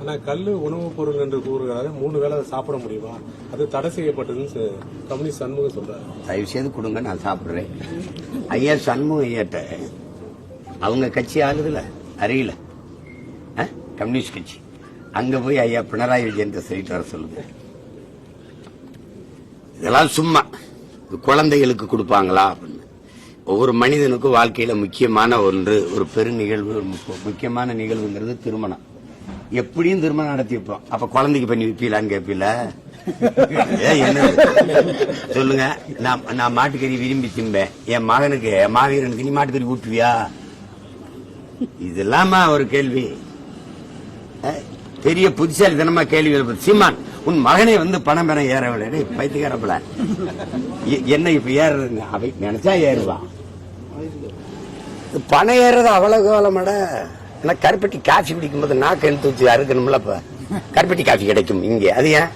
ஆனா கல்லு உணவுப் பொருள் என்று கூறுகிறாரு மூணு வேளை சாப்பிட முடியுமா? அது தடை செய்யப்பட்டதுன்னு கம்யூனிஸ்ட் சண்முகம் சொல்றாரு. தயவு செய்து கொடுங்க நான் சாப்பிடுறேன். ஐயா சண்முகம் ஐயாட்ட அவங்க கட்சி ஆளுதுல அறியல? கம்யூனிஸ்ட் கட்சி. அங்க போய் ஐயா பினராயி விஜயன் சொல்லிட்டு வர சொல்லுங்க. இதெல்லாம் சும்மா. குழந்தைகளுக்கு கொடுப்பாங்களா அப்படின்னு. ஒவ்வொரு மனிதனுக்கும் வாழ்க்கையில முக்கியமான ஒன்று ஒரு பெரு நிகழ்வு ஒரு முக்கியமான நிகழ்வுங்கிறது திருமணம். எப்படியும் திருமணம் நடத்தி வைப்போம் அப்ப குழந்தைக்கு பண்ணி வைப்பீலான்னு கேட்பீல சொல்லுங்க. நான் நான் மாட்டுக்கறி விரும்பி திம்பேன் என் மகனுக்கு என் மாவீரனுக்கு நீ மாட்டுக்கறி ஊட்டுவியா? இதெல்லாமா ஒரு கேள்வி. பெரிய பெரிய புத்திசாலித்தனமா கேள்வி சீமான் உன் மகனே வந்து பணம் பெற ஏறவில்லை. பைத்துக்காரப்பல என்ன இப்ப ஏறுறதுங்க அவை நினைச்சா ஏறுவான் பணம் ஏறது அவ்வளவு காலமாட? ஆனா கருப்பட்டி காஃபி குடிக்கும்போது நாக்கு எடுத்து வச்சு அறுக்கணும்ல இப்ப கருப்பட்டி காஃபி கிடைக்கும் இங்க. அது ஏன்?